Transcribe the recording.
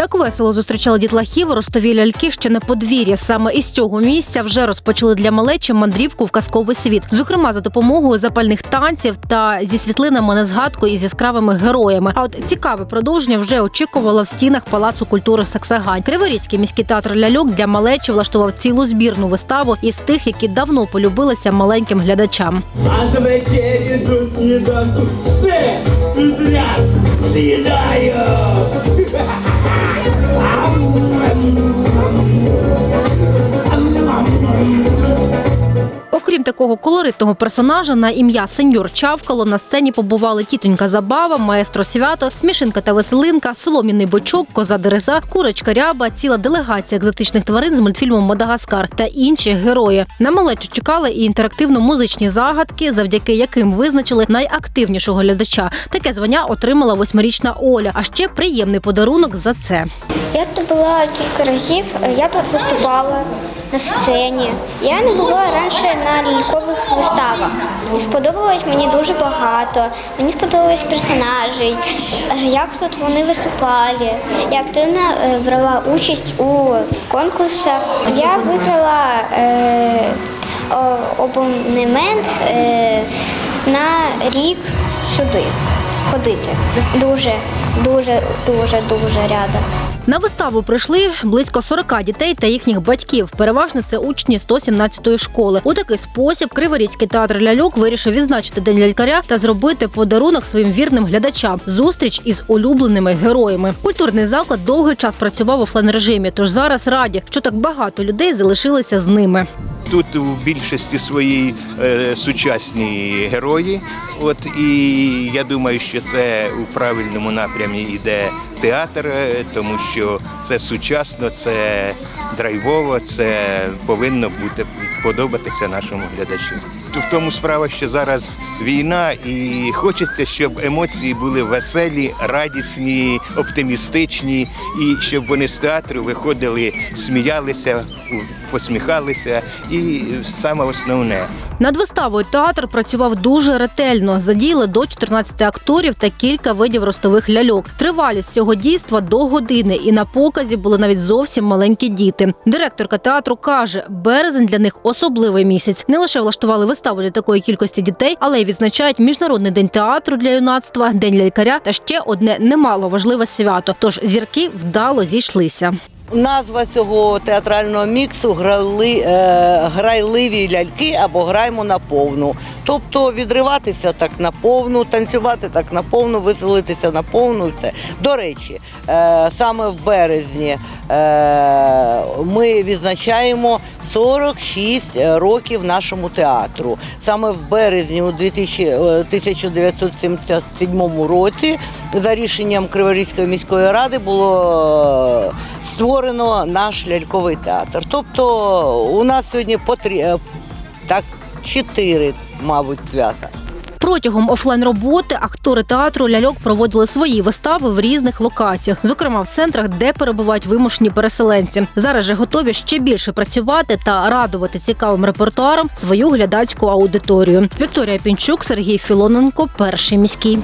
Так весело зустрічали дітлахів ростові ляльки ще на подвір'ї. Саме із цього місця вже розпочали для малечі мандрівку в казковий світ. Зокрема, за допомогою запальних танців та зі світлинами на згадку із яскравими героями. А от цікаве продовження вже очікувало в стінах Палацу культури Саксагань. Криворізький міський театр ляльок для малечі влаштував цілу збірну виставу із тих, які давно полюбилися маленьким глядачам. А до вечері до сніданку все підряд з'їдаю. Окрім такого колоритного персонажа на ім'я сеньор Чавкало на сцені побували тітонька Забава, маестро свято, смішинка та веселинка, солом'яний бочок, коза Дереза, курочка ряба, ціла делегація екзотичних тварин з мультфільму Мадагаскар та інші герої. На малечу чекали і інтерактивно-музичні загадки, завдяки яким визначили найактивнішого глядача. Таке звання отримала восьмирічна Оля. А ще приємний подарунок за це. Я тут була кілька разів, я тут виступала на сцені. Я не була раніше на лялькових виставах. Сподобалось мені дуже багато. Мені сподобались персонажі, як тут вони виступали. Я активно е, брала участь у конкурсах. Я виграла е, абонемент е, на рік сюди ходити. Дуже, дуже, дуже, дуже рада. На виставу прийшли близько 40 дітей та їхніх батьків. Переважно це учні 117-ї школи. У такий спосіб Криворізький театр ляльок вирішив відзначити день лялькаря та зробити подарунок своїм вірним глядачам зустріч із улюбленими героями. Культурний заклад довгий час працював у офлайн режимі, тож зараз раді, що так багато людей залишилися з ними. Тут у більшості своїй е, сучасні герої. От і я думаю, що це у правильному напрямі йде театр, е, тому що це сучасно, це драйвово, це повинно бути подобатися нашому глядачу. В тому справа, що зараз війна, і хочеться, щоб емоції були веселі, радісні, оптимістичні, і щоб вони з театру виходили, сміялися, посміхалися. І саме основне Над виставою театр працював дуже ретельно. Задіяли до 14 акторів та кілька видів ростових ляльок. Тривалість цього дійства до години, і на показі були навіть зовсім маленькі діти. Директорка театру каже, березень для них особливий місяць. Не лише влаштували виставу для такої кількості дітей, але й відзначають міжнародний день театру для юнацтва, день лялькаря та ще одне немало важливе свято. Тож зірки вдало зійшлися. Назва цього театрального міксу грали, е, грайливі ляльки або граймо на повну. Тобто відриватися так на повну, танцювати так на повну, веселитися на повну. До речі, е, саме в березні е, ми відзначаємо 46 років нашому театру. Саме в березні у 2000, е, 1977 році за рішенням Криворізької міської ради було створено наш ляльковий театр. Тобто у нас сьогодні по три, е, так, чотири, мабуть, свята. Протягом офлайн роботи актори театру ляльок проводили свої вистави в різних локаціях, зокрема в центрах, де перебувають вимушені переселенці. Зараз же готові ще більше працювати та радувати цікавим репертуаром свою глядацьку аудиторію. Вікторія Пінчук, Сергій Філоненко, перший міський.